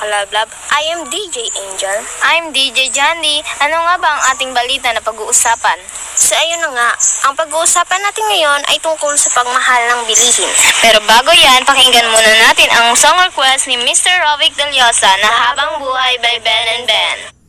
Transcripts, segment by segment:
kalablab. I am DJ Angel. I'm DJ Jandy. Ano nga ba ang ating balita na pag-uusapan? So ayun na nga, ang pag-uusapan natin ngayon ay tungkol sa pagmahal ng bilihin. Pero bago yan, pakinggan muna natin ang song request ni Mr. Rovic Deliosa na Habang Buhay by Ben and Ben.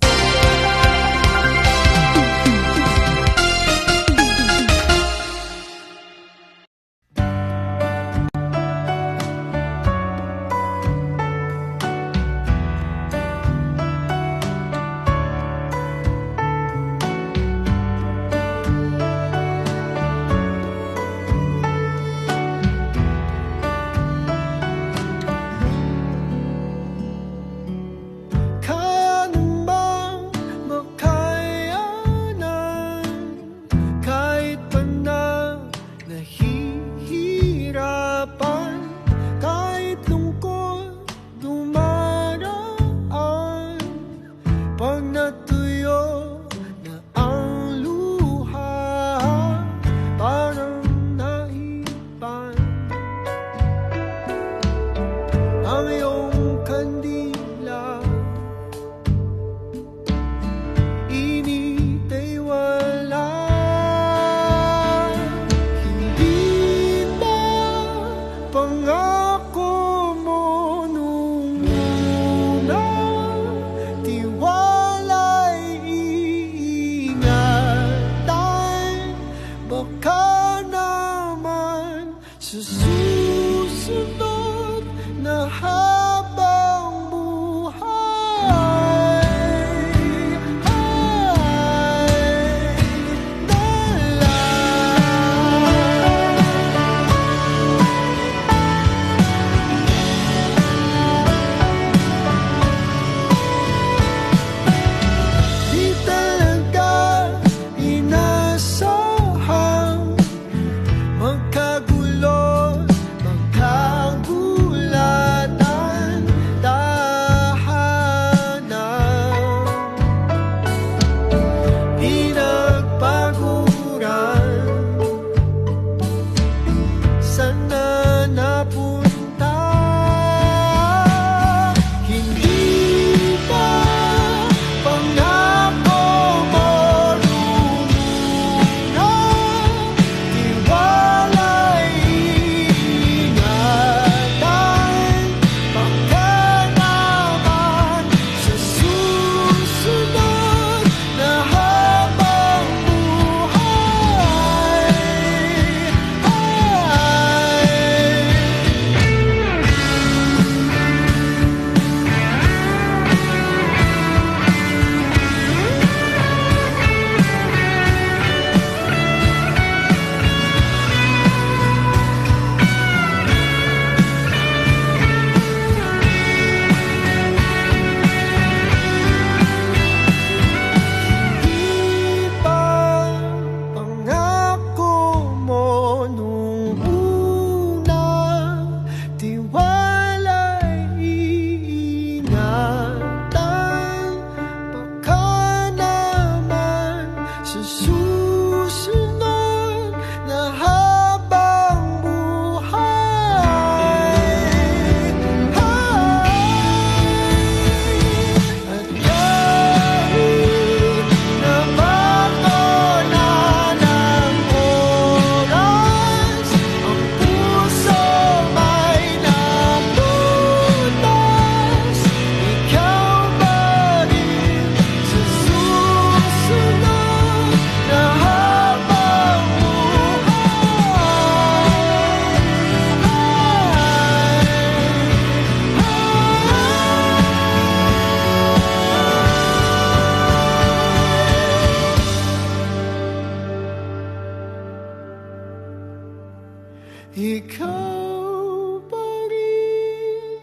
Ikaw pa rin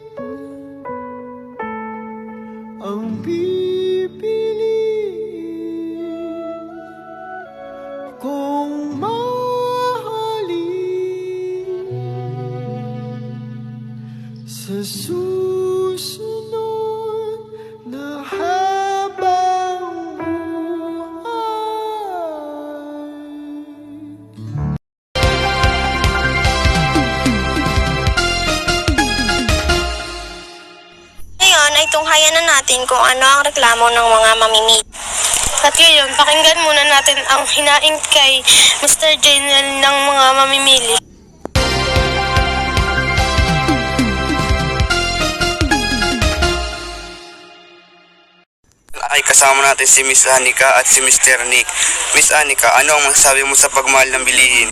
ang pipiliin kung mahalin sa susunod natin kung ano ang reklamo ng mga mamimili. At ngayon, pakinggan muna natin ang hinaing kay Mr. Janel ng mga mamimili. Ay kasama natin si Miss Anika at si Mr. Nick. Miss Anika, ano ang masasabi mo sa pagmahal ng bilihin?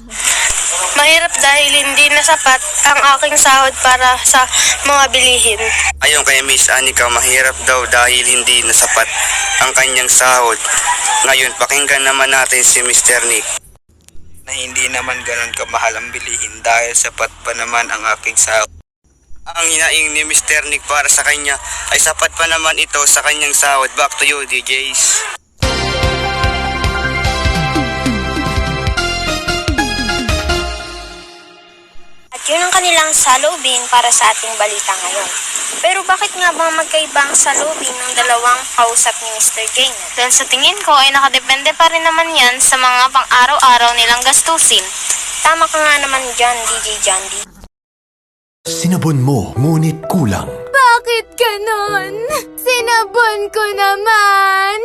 Mahirap dahil hindi na sapat ang aking sahod para sa mga bilihin. Ayon kay Miss Anika, mahirap daw dahil hindi nasapat ang kanyang sahod. Ngayon, pakinggan naman natin si Mr. Nick. Na hindi naman ganun kamahal ang bilihin dahil sapat pa naman ang aking sahod. Ang hinaing ni Mr. Nick para sa kanya ay sapat pa naman ito sa kanyang sahod. Back to you, DJs. At yun ang kanilang salubin para sa ating balita ngayon. Pero bakit nga ba magkaiba ang salubin ng dalawang kausap ni Mr. Gaynor? Dahil sa tingin ko ay nakadepende pa rin naman yan sa mga pang-araw-araw nilang gastusin. Tama ka nga naman dyan, DJ Jandy. Sinabon mo, ngunit kulang. Bakit ganon? Sinabon ko naman!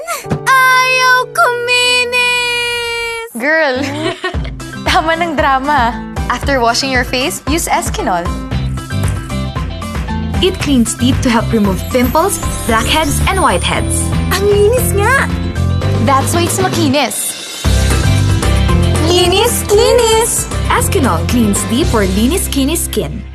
Ayaw kuminis! Girl, tama ng drama. After washing your face, use Eskinol. It cleans deep to help remove pimples, blackheads, and whiteheads. Ang linis nga! That's why it's makinis. Linis, linis! Eskinol cleans deep for linis skinny skin.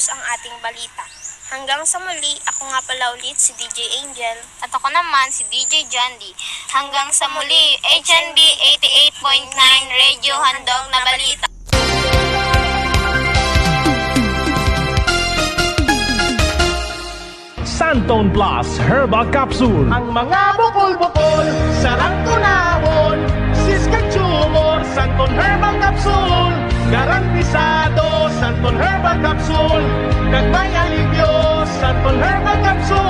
Nga magtatapos ang ating balita. Hanggang sa muli, ako nga pala ulit si DJ Angel. At ako naman si DJ Jandy. Hanggang sa muli, HNB 88.9 Radio Handog na Balita. Santon Plus Herbal Capsule. Ang mga bukol-bukol, sarang tunahon, siskag tumor, Santon Herbal Capsule. Garantisado, Santon Herbal Capsule. Kag may alivyo, Santon Herbal Capsule.